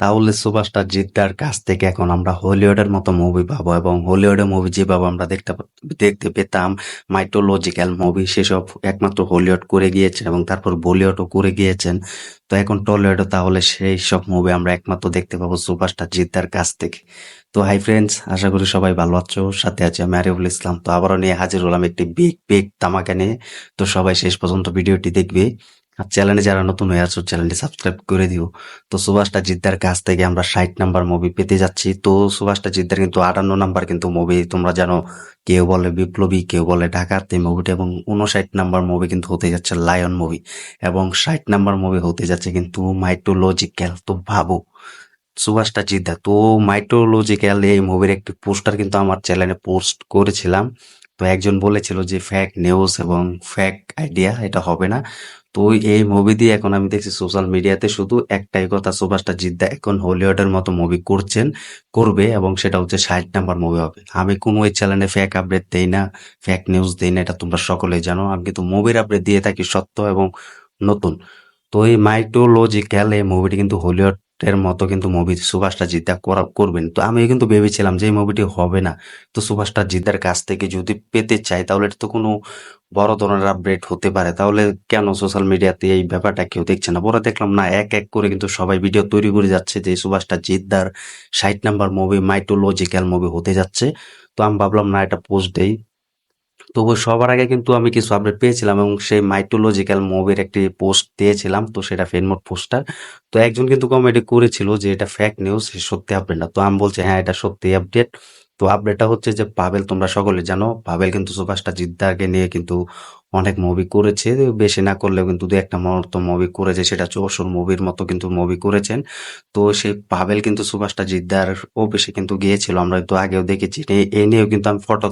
তাহলে সুপারস্টার জিদ্দার কাছ থেকে এখন আমরা হলিউডের মতো মুভি পাবো এবং হলিউডের মুভি যেভাবে আমরা দেখতে দেখতে পেতাম মাইটোলজিক্যাল মুভি সেসব একমাত্র হলিউড করে গিয়েছেন এবং তারপর বলিউডও করে গিয়েছেন। তো এখন টলিউডও তাহলে সেই সব মুভি আমরা একমাত্র দেখতে পাবো সুপারস্টার জিদ্দার কাছ থেকে। তো হাই ফ্রেন্ডস আশা করি সবাই ভালো আছো, সাথে আছে আমি আরিফুল ইসলাম। তো আবারও নিয়ে হাজির হলাম একটি বিগ বিগ তামাকা নিয়ে। তো সবাই শেষ পর্যন্ত ভিডিওটি দেখবে। আর চ্যানেলে যারা নতুন হয়ে আছো চ্যানেলটি সাবস্ক্রাইব করে দিও। তো সুভাষটা জিদ্দার কাছ থেকে আমরা ষাট নাম্বার মুভি পেতে যাচ্ছি। তো সুভাষটা জিদ্দার কিন্তু আটান্ন নাম্বার কিন্তু মুভি তোমরা জানো, কেউ বলে বিপ্লবী, কেউ বলে ঢাকাতে মুভিটা এবং উনষাট নাম্বার মুভি কিন্তু হতে যাচ্ছে লায়ন মুভি এবং ষাট নাম্বার মুভি হতে যাচ্ছে কিন্তু মাইটোলজিক্যাল তো ভাবো, সুভাষটা জিদ্দা তো মাইটোলজিক্যাল এই মুভির একটি পোস্টার কিন্তু আমার চ্যানেলে পোস্ট করেছিলাম। তো একজন বলেছিল যে ফ্যাক নিউজ এবং ফ্যাক আইডিয়া এটা হবে না। তো এই মুভি দিয়ে এখন আমি দেখছি সোশ্যাল মিডিয়াতে শুধু একটাই কথা, সুভাষটা জিদ্দা এখন হলিউডের মতো মুভি করছেন, করবে এবং সেটা হচ্ছে ষাট নাম্বার মুভি হবে। আমি কোনো ওই চ্যানেলে ফ্যাক আপডেট দেই না ফ্যাক নিউজ দেই না, এটা তোমরা সকলেই জানো। আমি কিন্তু মুভির আপডেট দিয়ে থাকি সত্য এবং নতুন। তো এই মাইটোলজিক্যাল এই মুভিটি কিন্তু হলিউডের মতো কিন্তু মুভি সুভাষটা জিদ্দা করা করবেন। তো আমি কিন্তু ভেবেছিলাম যে এই মুভিটি হবে না। তো সুভাষটা জিদ্দার কাছ থেকে যদি পেতে চাই তাহলে এটা তো কোনো বড় ধরনের আপডেট হতে পারে। তাহলে কেন সোশ্যাল মিডিয়াতে এই ব্যাপারটা কেউ দেখছে না? পরে দেখলাম না, এক এক করে কিন্তু সবাই ভিডিও তৈরি করে যাচ্ছে যে সুভাষটা জিদ্দার ষাট নাম্বার মুভি মাইটোলজিক্যাল মুভি হতে যাচ্ছে। তো আমি ভাবলাম না, এটা পোস্ট দেই। তবু সবার আগে কিন্তু আমি কিছু আপডেট পেয়েছিলাম এবং সেই মাইটোলজিক্যাল মুভির একটি পোস্ট দিয়েছিলাম, তো সেটা ফেনমোট পোস্টার তো একজন কিন্তু কমেডি করেছিল যে এটা ফ্যাক্ট নিউজ সত্যি আপডেট না। তো আমি বলছি হ্যাঁ এটা সত্যি আপডেট তো আপডেটটা হচ্ছে যে পাবেল তোমরা সকলে জানো পাবেল কিন্তু সুভাষটা জিদ্দাকে নিয়ে কিন্তু অনেক মুভি করেছে। বেশি না করলেও কিন্তু দু একটা মতো মুভি করেছে, সেটা চৌসুর মুভির মতো কিন্তু মুভি করেছেন। তো সেই পাবেল কিন্তু সুভাষটা জিদ্দার অফিসে কিন্তু গিয়েছিল, আমরা তো আগেও দেখেছি। এ- এই নিয়েও কিন্তু আমি ফটো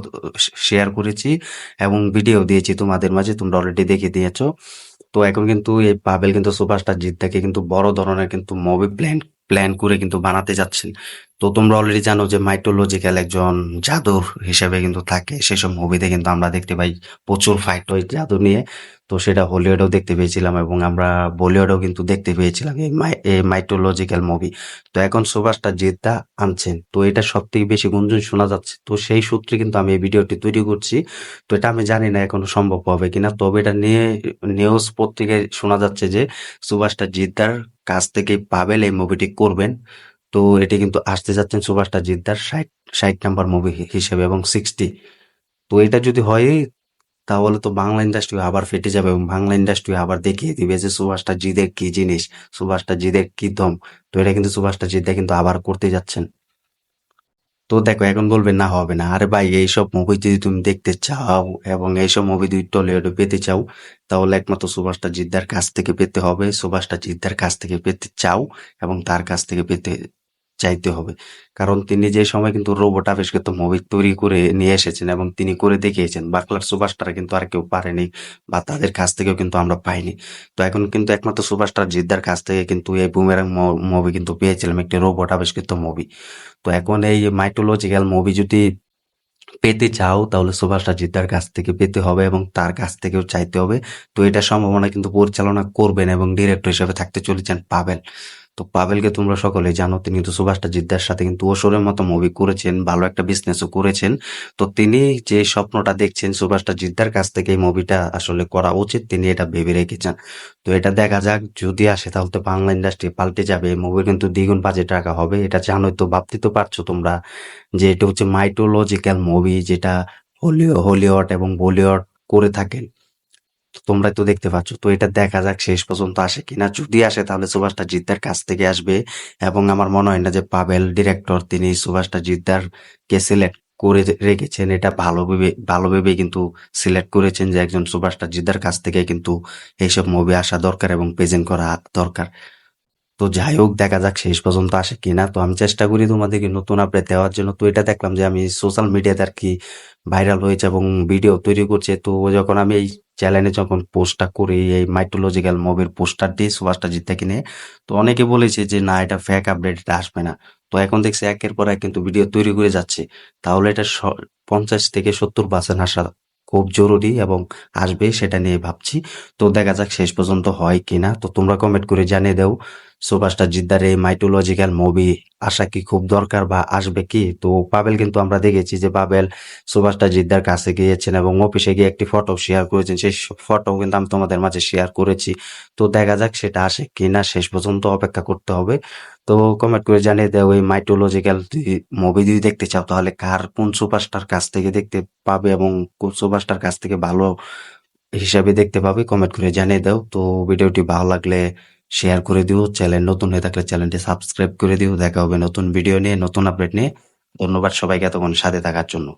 শেয়ার করেছি এবং ভিডিও দিয়েছি তোমাদের মাঝে, তোমরা অলরেডি দেখে দিয়েছ। তো এখন কিন্তু এই পাবেল কিন্তু সুপারস্টার জিদ্দাকে কিন্তু বড় ধরনের কিন্তু মুভি প্ল্যান প্ল্যান করে কিন্তু বানাতে যাচ্ছেন। তো তোমরা অলরেডি জানো যে মাইটোলজিক্যাল একজন জাদুর হিসেবে কিন্তু থাকে। সেসব মুভিতে কিন্তু আমরা দেখতে পাই প্রচুর ফাইট হয় জাদু নিয়ে। তো সেটা হলিউডেও দেখতে পেয়েছিলাম এবং আমরা বলিউডেও কিন্তু দেখতে পেয়েছিলাম এই এই মাইটোলজিক্যাল মুভি তো এখন সুভাষটা জিদ্দা আনছেন। তো এটা সব থেকে বেশি গুঞ্জন শোনা যাচ্ছে। তো সেই সূত্রে কিন্তু আমি এই ভিডিওটি তৈরি করছি। তো এটা আমি জানি না এখনও সম্ভব হবে কিনা। তবে এটা নিয়ে নিউজ পত্রিকায় শোনা যাচ্ছে যে সুভাষটা জিদ্দার কাছ থেকে পাবেল এই মুভিটি করবেন। তো এটি কিন্তু আসতে যাচ্ছেন সুভাষটা জিদ্দার ষাট ষাট নাম্বার মুভি হিসেবে এবং সিক্সটি তো এটা যদি হয়, তাহলে তো বাংলা ইন্ডাস্ট্রি আবার ফেটে যাবে এবং বাংলা ইন্ডাস্ট্রি আবার দেখিয়ে দিবে যে সুভাষটা জিদের কি জিনিস সুভাষটা জিদের কি দম। তো এটা কিন্তু সুভাষটা জিদ্দা কিন্তু আবার করতে যাচ্ছেন। তো দেখো, এখন বলবে না, হবে না। আরে ভাই, এইসব মুভি যদি তুমি দেখতে চাও এবং এইসব মুভি দুই টলিউডে পেতে চাও, তাহলে একমাত্র সুভাষটা জিদ্দার কাছ থেকে পেতে হবে। সুভাষটা জিদ্দার কাছ থেকে পেতে চাও এবং তার কাছ থেকে পেতে চাইতে হবে। কারণ তিনি যে সময় কিন্তু রোবট আবিষ্কৃত মুভি তৈরি করে নিয়ে এসেছেন এবং তিনি করে দেখিয়েছেন বাকলার সুভাষটারা কিন্তু আর কেউ পারেনি বা তাদের কাছ থেকেও কিন্তু আমরা পাইনি। তো এখন কিন্তু একমাত্র সুভাষটার জিদ্দার কাছ থেকে কিন্তু এই বুমেরাং মুভি কিন্তু পেয়েছিলাম, একটি রোবট আবিষ্কৃত মুভি তো এখন এই মাইটোলজিক্যাল মুভি যদি পেতে চাও, তাহলে সুভাষটা জিদ্দার কাছ থেকে পেতে হবে এবং তার কাছ থেকেও চাইতে হবে। তো এটা সম্ভাবনা কিন্তু পরিচালনা করবেন এবং ডিরেক্টর হিসেবে থাকতে চলেছেন পাবেল তো পাবেলকে তোমরা সকলে জানো, তিনি কিন্তু সুভাষটা জিদ্দার সাথে কিন্তু ওসরের মতো মুভি করেছেন, ভালো একটা বিজনেসও করেছেন। তো তিনি যে স্বপ্নটা দেখছেন সুভাষটা জিদ্দার কাছ থেকে এই মুভিটা আসলে করা উচিত, তিনি এটা ভেবে রেখেছেন। তো এটা দেখা যাক, যদি আসে তাহলে তো বাংলা ইন্ডাস্ট্রি পাল্টে যাবে মুভির কিন্তু দ্বিগুণ বাজেট টাকা হবে, এটা জানোই তো ভাবতে তো পারছ তোমরা যে এটা হচ্ছে মাইটোলজিক্যাল মুভি যেটা হলিউড হলিউড এবং বলিউড করে থাকেন। তোমরা তো দেখতে পাচ্ছ। তো এটা দেখা যাক শেষ পর্যন্ত আসে কিনা। যদি আসে তাহলে সুভাষটা জিদ্দার কাছ থেকে আসবে এবং আমার মনে হয় না যে পাবেল ডিরেক্টর তিনি সুভাষটা জিদ্দার কে সিলেক্ট করে রেখেছেন। এটা ভালোভাবে ভালোভাবে ভালো ভেবে কিন্তু সিলেক্ট করেছেন যে একজন সুভাষটা জিদ্দার কাছ থেকে কিন্তু এইসব মুভি আসা দরকার এবং প্রেজেন্ট করা দরকার। তো যাই হোক, দেখা যাক শেষ পর্যন্ত আসে কিনা। তো আমি চেষ্টা করি তোমাদেরকে নতুন আপডেট দেওয়ার জন্য। তো এটা দেখলাম যে আমি সোশ্যাল মিডিয়াতে আর কি ভাইরাল হয়েছে এবং ভিডিও তৈরি করছে। তো যখন আমি এই চ্যানেলে যখন পোস্টটা করি, এই মাইটোলজিক্যাল মুভির পোস্টার দিয়ে সুভাষটা জিতে কিনে, তো অনেকে বলেছে যে, না, এটা ফ্যাক আপডেট এটা আসবে না। তো এখন দেখছি একের পর এক কিন্তু ভিডিও তৈরি করে যাচ্ছে। তাহলে এটা পঞ্চাশ থেকে সত্তর পার্সেন্ট আসা খুব জরুরি এবং আসবে, সেটা নিয়ে ভাবছি। তো দেখা যাক শেষ পর্যন্ত হয় কিনা। তো তোমরা কমেন্ট করে জানিয়ে দাও। সুপারস্টার জিদ্দার এই মাইটোলজিক্যাল মুভি আসা কি খুব দরকার বা আসবে কি? তো পাবেল কিন্তু আমরা দেখেছি যে পাবেল সুপারস্টার জিদ্দার কাছে গিয়েছেন এবং অফিসে গিয়ে একটি ফটো শেয়ার করেছেন। সেই ফটো কিন্তু আমি তোমাদের মাঝে শেয়ার করেছি। তো দেখা যাক সেটা আসে কি না শেষ পর্যন্ত অপেক্ষা করতে হবে। তো কমেন্ট করে জানিয়ে দাও এই মাইটোলজিক্যাল মুভি যদি দেখতে চাও তাহলে কার, কোন সুপারস্টার কাছ থেকে দেখতে পাবে এবং কোন সুপারস্টার কাছ থেকে ভালো হিসাবে দেখতে পাবে কমেন্ট করে জানিয়ে দাও। তো ভিডিওটি ভালো লাগলে শেয়ার করে দিও চ্যানেল নতুন হয়ে থাকলে চ্যানেলটি সাবস্ক্রাইব করে দিও। দেখা হবে নতুন ভিডিও নিয়ে, নতুন আপডেট নিয়ে। ধন্যবাদ সবাইকে এতক্ষণ সাথে থাকার জন্য।